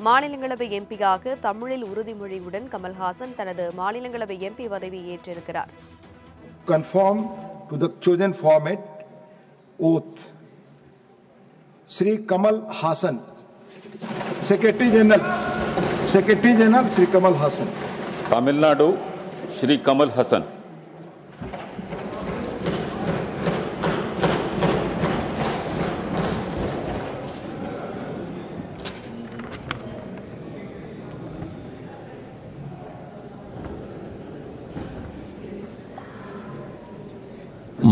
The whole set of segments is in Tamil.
மாநிலங்களவை எம்பியாக தமிழில் உறுதிமொழியுடன் கமல்ஹாசன் தனது மாநிலங்களவை எம்பி பதவியை ஏற்றிருக்கிறார். Confirm to the Susan format oath Shri Kamal Haasan secretary general secretary general Shri Kamal Haasan Tamil Nadu Shri Kamal Haasan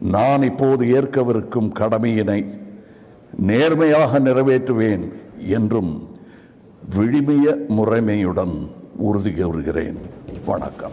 நான் இப்போது ஏற்கவிருக்கும் கடமையினை நேர்மையாக நிறைவேற்றுவேன் என்றும் விழிமைய முறைமையுடன் உறுதி கூறுகிறேன். வணக்கம்.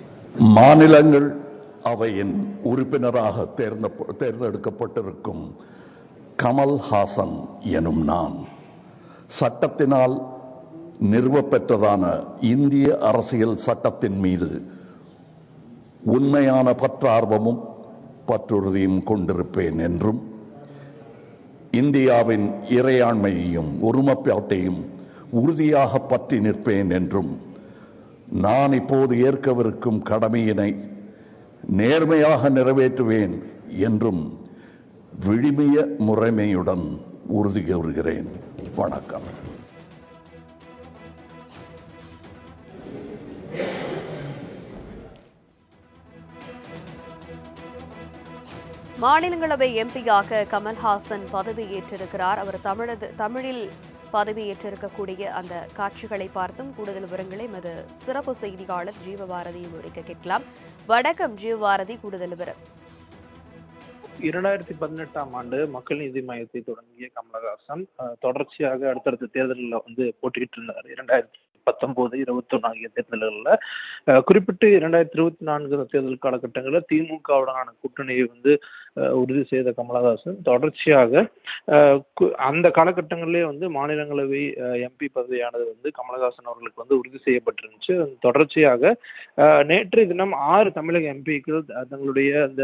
மாநிலங்கள் அவையின் உறுப்பினராக தேர்ந்த தேர்ந்தெடுக்கப்பட்டிருக்கும் கமல் ஹாசன் எனும் நான் சட்டத்தினால் நிறுவப்பெற்றதான இந்திய அரசியல் சட்டத்தின் மீது உண்மையான பற்றார்வமும் பற்றுறுதியும் கொண்டிருப்பேன் என்றும் இந்தியாவின் இறையாண்மையையும் ஒருமைப்பாட்டையும் உறுதியாக பற்றி நிற்பேன் என்றும் நான் இப்போது ஏற்கவிருக்கும் கடமையினை நேர்மையாக நிறைவேற்றுவேன் என்றும் விழிமைய முறைமையுடன் உறுதி கூறுகிறேன். வணக்கம். மாநிலங்களவை எம்பியாக கமல்ஹாசன் பதவியேற்றிருக்கிறார். அவர் தமிழது தமிழில் பதவியேற்றிருக்கக்கூடிய அந்த காட்சிகளை பார்த்தும் கூடுதல் விவரங்களை எமது சிறப்பு செய்தியாளர் ஜீவபாரதி விவரிக்க கேட்கலாம். வணக்கம் ஜீவபாரதி கூடுதல் விவரம். இரண்டாயிரத்தி பதினெட்டாம் ஆண்டு மக்கள் நீதி மையத்தை தொடங்கிய கமலஹாசன் அஹ், தொடர்ச்சியாக அடுத்தடுத்த தேர்தலில் வந்து போட்டிக்கிட்டு இருந்தார் இரண்டாயிரத்தி பத்தொன்பது இருபத்தொன்னு ஆகிய தேர்தல்களில் குறிப்பிட்டு இரண்டாயிரத்தி இருபத்தி நான்கு தேர்தல் காலகட்டங்களில் திமுகவுடனான கூட்டணியை வந்து உறுதி செய்த கமலஹாசன். தொடர்ச்சியாக அந்த காலகட்டங்களிலே வந்து மாநிலங்களவை எம்பி பதவியானது வந்து கமலஹாசன் அவர்களுக்கு வந்து உறுதி செய்யப்பட்டிருந்துச்சு. தொடர்ச்சியாக நேற்று நேற்றைய தினம் ஆறு தமிழக எம்பிக்கள் தங்களுடைய அந்த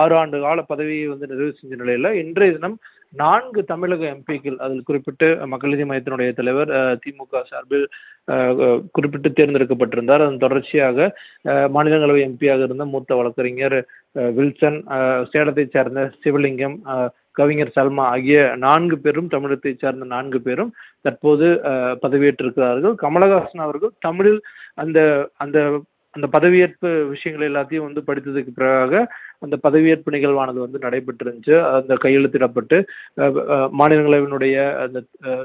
ஆறு ஆண்டு கால பதவியை வந்து நிறைவு செஞ்ச நிலையில் இன்றைய தினம் நான்கு தமிழக எம்பிக்கள் அதில் குறிப்பிட்டு மக்கள் நீதி மையத்தினுடைய தலைவர் திமுக சார்பில் குறிப்பிட்டு தேர்ந்தெடுக்கப்பட்டிருந்தார். அதன் தொடர்ச்சியாக மாநிலங்களவை எம்பியாக இருந்த மூத்த வழக்கறிஞர் வில்சன் சேலத்தைச் சேர்ந்த சிவலிங்கம் கவிஞர் சல்மா ஆகிய நான்கு பேரும் தமிழகத்தைச் சார்ந்த நான்கு பேரும் தற்போது பதவியேற்றிருக்கிறார்கள். கமலஹாசன் அவர்கள் தமிழில் அந்த அந்த அந்த பதவியேற்பு விஷயங்கள் எல்லாத்தையும் வந்து படித்ததுக்கு பிறகாக அந்த பதவியேற்பு நிகழ்வானது வந்து நடைபெற்றிருந்துச்சு. அந்த கையெழுத்திடப்பட்டு மாநிலங்களவினுடைய மாநிலங்களவையினுடைய அந்த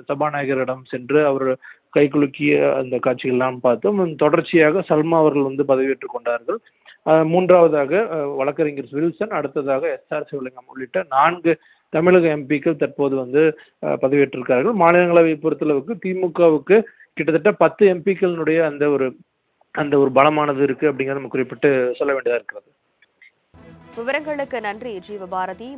சபாநாயகரிடம் சென்று அவர் கைகுலுக்கிய அந்த காட்சிகள்லாம் பார்த்தோம் தொடர்ச்சியாக சல்மா அவர்கள் வந்து பதவியேற்றுக் கொண்டார்கள். மூன்றாவதாக வழக்கறிஞர் வில்சன் அடுத்ததாக எஸ். ஆர். சிவலிங்கம் உள்ளிட்ட நான்கு தமிழக எம்பிக்கள் தற்போது வந்து அஹ், பதவியேற்றிருக்கிறார்கள் மாநிலங்களவை பொறுத்தளவுக்கு திமுகவுக்கு கிட்டத்தட்ட பத்து எம்பிக்களினுடைய அந்த ஒரு அந்த ஒரு பலமானது இருக்கு அப்படிங்கிறத நம்ம குறிப்பிட்டு சொல்ல வேண்டியதா இருக்கிறது. விவரங்களுக்கு நன்றி ஜீவபாரதி.